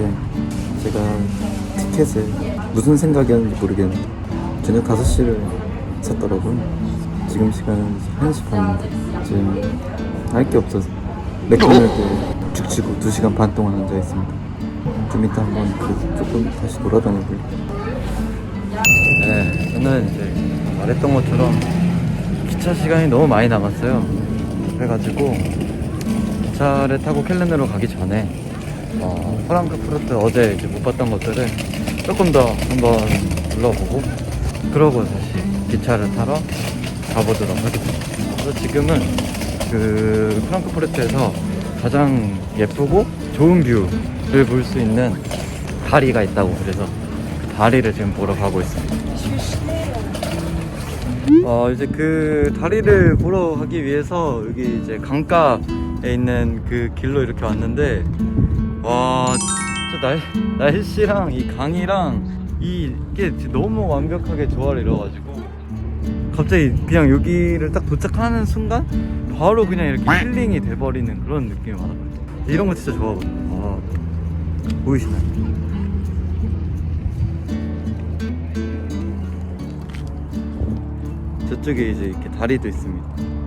가는 날인데 제가 티켓을 무슨 생각이었는지 모르겠는데 저녁 5시를 샀더라고요. 지금 시간은 1시 반인데 지금 할 게 없어서 맥도날드에 죽치고 2시간 반 동안 앉아있습니다. 좀 이따 한번 그 조금 다시 돌아다녀볼게요. 네 저는 이제 말했던 것처럼 기차 시간이 너무 많이 남았어요. 그래가지고 기차를 타고 켈른으로 가기 전에 어, 프랑크푸르트 어제 이제 못 봤던 것들을 조금 더 한번 둘러보고 그러고 다시 기차를 타러 가보도록 하겠습니다. 그래서 지금은 그 프랑크푸르트에서 가장 예쁘고 좋은 뷰를 볼 수 있는 다리가 있다고 그래서 그 다리를 지금 보러 가고 있습니다. 어 이제 그 다리를 보러 가기 위해서 여기 이제 강가에 있는 그 길로 이렇게 왔는데 와 진짜 날 날씨랑 이 강이랑 이- 이게 너무 완벽하게 조화를 이뤄가지고 갑자기 그냥 여기를 딱 도착하는 순간 바로 그냥 이렇게 힐링이 돼버리는 그런 느낌을 받아버렸어요. 이런 거 진짜 좋아하거든요. 와, 보이시나요? 저쪽에 이제 이렇게 다리도 있습니다.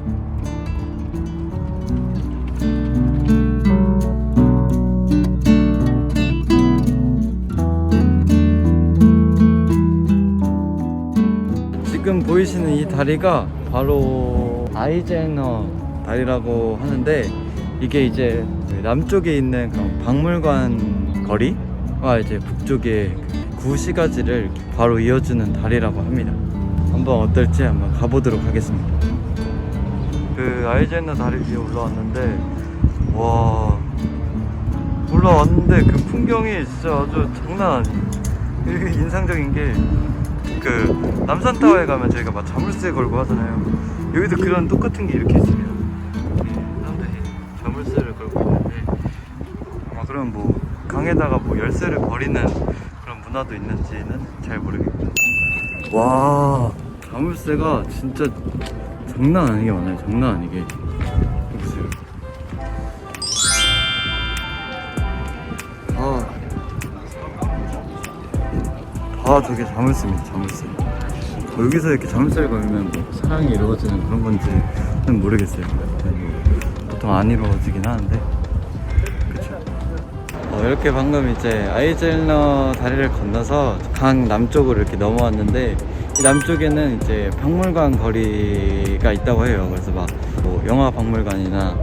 보이시는 이 다리가 바로 아이젠너 다리라고 하는데 이게 이제 그 남쪽에 있는 박물관 거리와 이제 북쪽의 그 구시가지를 바로 이어주는 다리라고 합니다. 한번 어떨지 한번 가보도록 하겠습니다. 그 아이젠너 다리 위에 올라왔는데 와 올라왔는데 그 풍경이 진짜 아주 장난 아니에요. 인상적인 게 그 남산타워에 가면 저희가 막 자물쇠 걸고 하잖아요. 여기도 그런 똑같은 게 이렇게 있어요. 이렇게 사람들이 자물쇠를 걸고 있는데 아마 그럼 뭐 강에다가 뭐 열쇠를 버리는 그런 문화도 있는지는 잘 모르겠고. 와 자물쇠가 진짜 장난 아니게 많아요. 장난 아니게. 다 저게 자물쇠입니다 자물쇠. 뭐 여기서 이렇게 자물쇠를 걸면 뭐 사랑이 이루어지는 그런 건지는 모르겠어요. 보통 안 이루어지긴 하는데. 어, 이렇게 방금 이제 아이젤너 다리를 건너서 강 남쪽으로 이렇게 넘어왔는데 이 남쪽에는 이제 박물관 거리가 있다고 해요. 그래서 막 뭐 영화 박물관이나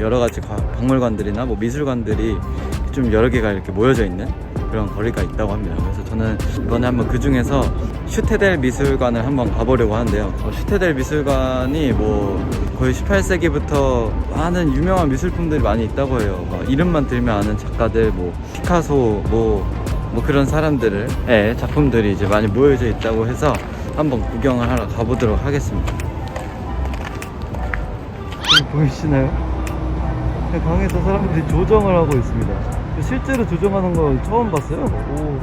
여러 가지 과- 박물관들이나 뭐 미술관들이 좀 여러 개가 이렇게 모여져 있는 그런 거리가 있다고 합니다. 그래서 저는 이번에 한번 그 중에서 슈테델 미술관을 한번 가보려고 하는데요. 어, 슈테델 미술관이 뭐 거의 18세기부터 많은 유명한 미술품들이 많이 있다고 해요. 막 이름만 들면 아는 작가들, 뭐 피카소, 뭐, 뭐 그런 사람들의 작품들이 이제 많이 모여져 있다고 해서 한번 구경을 하러 가보도록 하겠습니다. 보이시나요? 강에서 사람들이 조정을 하고 있습니다. 실제로 조정하는 거 처음 봤어요. 오.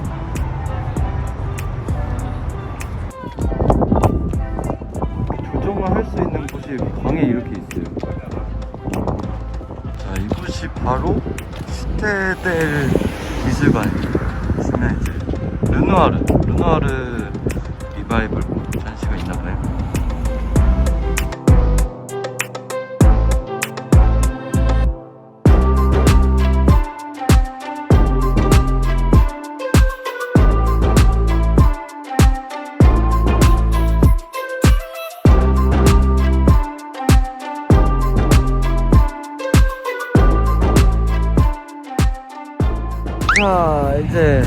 조정을 할 수 있는 곳이 강에 이렇게 있어요. 자, 이곳이 바로 슈테델 미술관입니다. 이제 르누아르, 르누아르 리바이벌 자 이제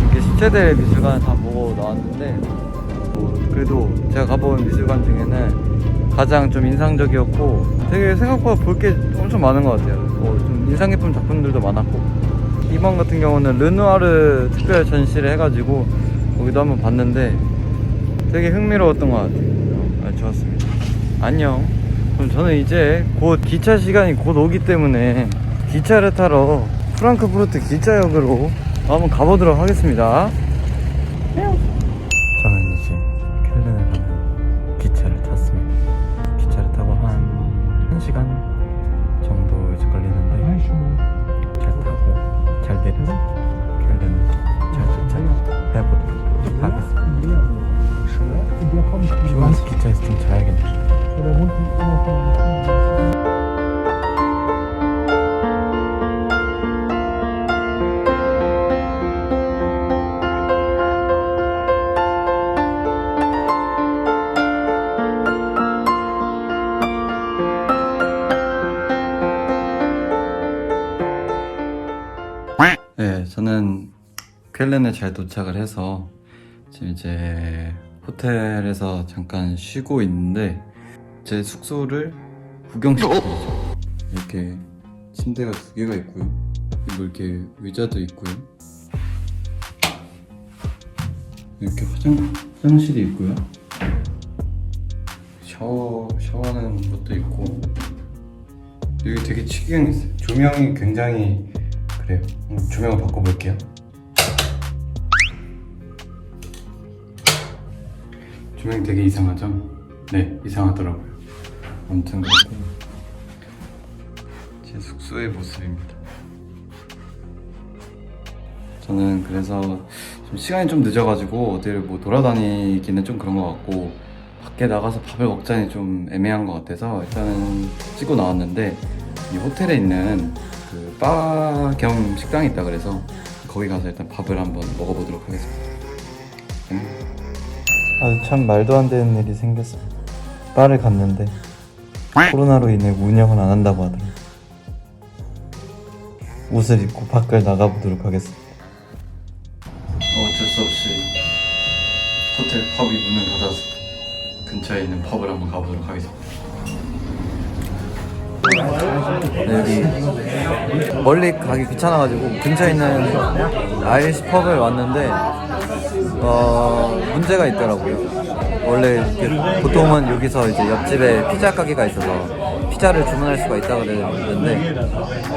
이렇게 10세대 미술관 다 보고 나왔는데 뭐 그래도 제가 가본 미술관 중에는 가장 좀 인상적이었고 되게 생각보다 볼 게 엄청 많은 것 같아요. 뭐 좀 인상 깊은 작품들도 많았고. 이번 같은 경우는 르누아르 특별 전시를 해가지고 거기도 한번 봤는데 되게 흥미로웠던 것 같아요. 아, 좋았습니다. 안녕. 그럼 저는 이제 곧 기차 시간이 곧 오기 때문에 기차를 타러 프랑크푸르트 기차역으로 한번 가보도록 하겠습니다. 쾰른에 잘 도착을 해서 지금 이제 호텔에서 잠깐 쉬고 있는데 제 숙소를 구경시켜드리죠. 이렇게 침대가 두 개가 있고요. 그리고 이렇게 의자도 있고요. 이렇게 화장, 화장실이 있고요. 샤워, 샤워하는 것도 있고 여기 되게 치경했어요. 조명이 굉장히 그래요. 음, 조명을 바꿔볼게요. 조명이 되게 이상하죠? 네, 이상하더라고요. 아무튼 그렇고 제 숙소의 모습입니다. 저는 그래서 좀 시간이 좀 늦어가지고 어디를 뭐 돌아다니기는 좀 그런 것 같고 밖에 나가서 밥을 먹자니 좀 애매한 것 같아서 일단은 찍고 나왔는데 이 호텔에 있는 그 바 겸 식당이 있다 그래서 거기 가서 일단 밥을 한번 먹어보도록 하겠습니다. 아, 참 말도 안 되는 일이 생겼어요. 바를 갔는데 코로나로 인해 운영을 안 한다고 하더라고요. 옷을 입고 밖을 나가보도록 하겠습니다. 어쩔 수 없이 호텔 펍이 문을 닫아서 근처에 있는 펍을 한번 가보도록 하겠습니다. 네, 여기 멀리 가기 귀찮아가지고 근처에 있는 아이리시 펍을 왔는데 어 문제가 있더라고요. 원래 보통은 여기서 이제 옆집에 피자 가게가 있어서 피자를 주문할 수가 있다고 그랬는데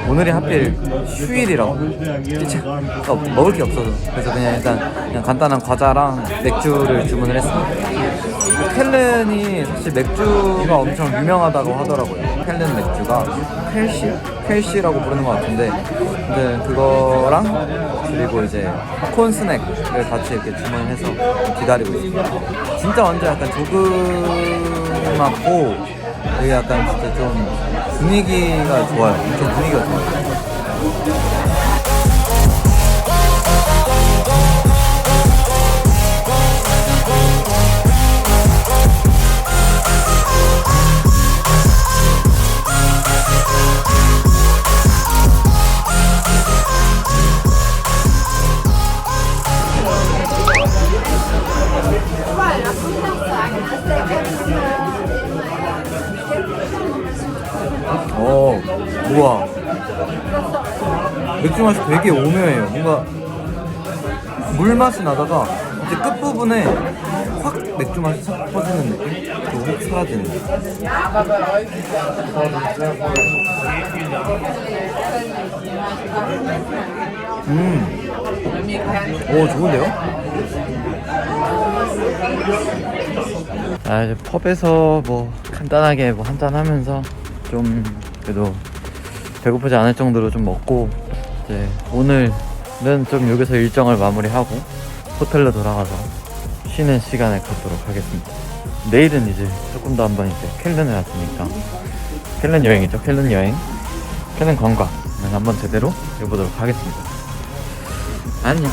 오늘이 하필 휴일이라고 피자가 없- 먹을 게 없어서 그래서 그냥 일단 그냥 간단한 과자랑 맥주를 주문을 했습니다. 켈렌이 사실 맥주가 엄청 유명하다고 하더라고요. 켈렌 맥주가 켈시? 켈시라고 부르는 것 같은데 근데 그거랑 그리고 이제 콘 스낵을 같이 이렇게 주문해서 기다리고 있습니다. 진짜 완전 약간 조그맣고 되게 약간 진짜 좀 분위기가 좋아요. 좀 분위기가 좋아요. 되게 오묘해요. 뭔가 물 맛이 나다가 이제 끝부분에 확 맥주 맛이 싹 퍼지는 느낌? 그리고 확 사라지는 느낌. 음. 오, 좋은데요? 아 이제 펍에서 뭐 간단하게 뭐 한잔 하면서 좀 그래도 배고프지 않을 정도로 좀 먹고 이제 오늘은 좀 여기서 일정을 마무리하고 호텔로 돌아가서 쉬는 시간을 갖도록 하겠습니다. 내일은 이제 조금 더 한번 이제 켈른을 왔으니까 켈른 여행이죠. 켈른 여행, 켈른 관광을 한번 제대로 해보도록 하겠습니다. 안녕.